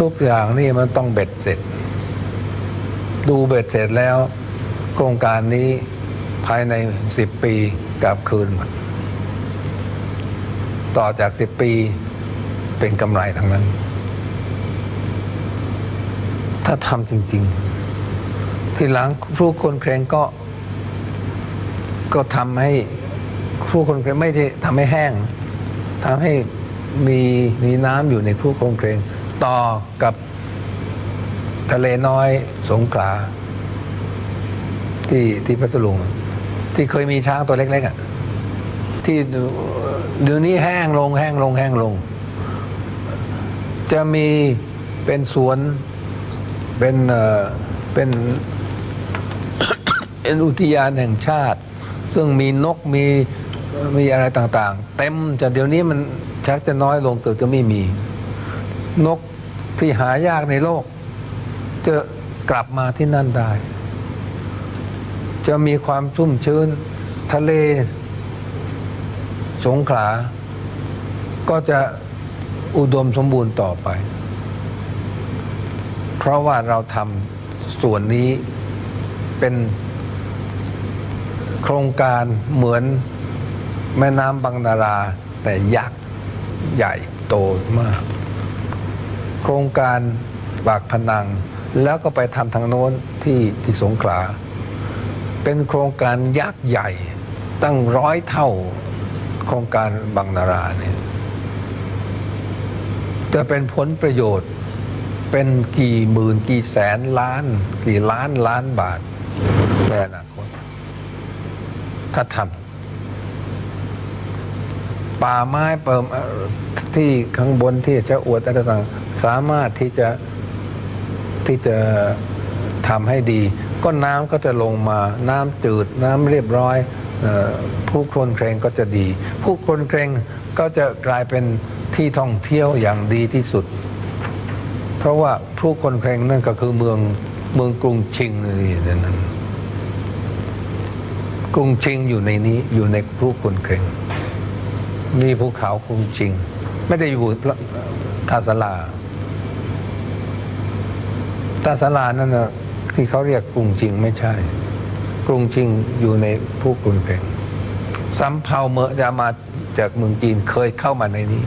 ทุกอย่างนี่มันต้องเบ็ดเสร็จ ดูเบ็ดเสร็จแล้ว โครงการนี้ภายในสิบปีกลับคืนหมดต่อจากสิบปีเป็นกำไรทั้งนั้น ถ้าทำจริง ๆ ที่หลังครูคนเครงก็ ก็ทำให้ครูคนเครงไม่ได้ทำให้แห้งทำให้มีมีน้ำอยู่ในครูคนเครง ต่อกับทะเลน้อยสงขลาที่ที่พัทลุง ที่เคยมีช้างตัวเล็กๆอะที่เดี๋ยวนี้แห้งลงแห้งลงแห้งลง จะมีเป็นสวนเป็นเอ่อเป็นเป็นอุทยานแห่งชาติ ซึ่งมีนกมีมีอะไรต่างๆ เต็มจะเดี๋ยวนี้มันชักจะน้อยลงเกือบจะไม่มี นก ที่หายากในโลก จะกลับมาที่นั่นได้ จะมีความชุ่มชื้น ทะเล สงขลา ก็จะอุดมสมบูรณ์ต่อไป เพราะว่าเราทำส่วนนี้เป็นโครงการเหมือนแม่น้ำบางนารา แต่ยักษ์ใหญ่โตมาก โครงการปากพนัง แล้วก็ไปทำทางโน้นที่ที่สงขลา เป็นโครงการยักษ์ใหญ่ตั้งร้อยเท่าโครงการบางนาราเนี่ยจะเป็นผลประโยชน์เป็นกี่หมื่นกี่แสนล้าน กี่ล้านล้านบาทในอนาคต ถ้าทำป่าไม้เปิมที่ข้างบนที่จะอวดอะไรต่าง สามารถที่จะที่จะทำให้ดี ก็น้ำก็จะลงมาน้ำจืดน้ำเรียบร้อยออผู้คนเครงก็จะดี ผู้คนเครงก็จะกลายเป็นที่ท่องเที่ยวอย่างดีที่สุด เพราะว่าผู้คนเครงนั่นก็คือเมืองเมืองกรุงชิงนี่นนั้นกรุงชิงอยู่ในนี้อยู่ในผู้คนเครงมีภูเขากรุงชิง ไม่ได้อยู่ทาสลา ทาสลานั่นนะที่เขาเรียกกรุงชิงไม่ใช่ กรุงชิงอยู่ในผู้คนเครงสำเภาเมื่อจะมาจากเมืองจีนเคยเข้ามาในนี้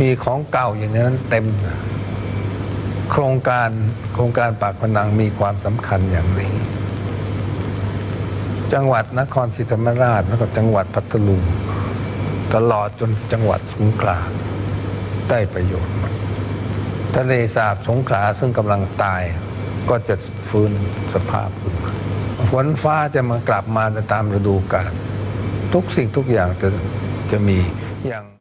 มีของเก่าอย่างนั้นเต็ม โครงการโครงการปากพนังมีความสำคัญอย่างนี้ จังหวัดนครศรีธรรมราชแล้วก็จังหวัดพัทลุงตลอดจนจังหวัดสงขลาได้ประโยชน์หมด ทะเลสาบสงขลาซึ่งกำลังตายก็จะฟื้นสภาพขึ้นมาฝนฟ้าจะมากลับมาตามฤดูกาลทุกสิ่งทุกอย่างจะจะมีอย่าง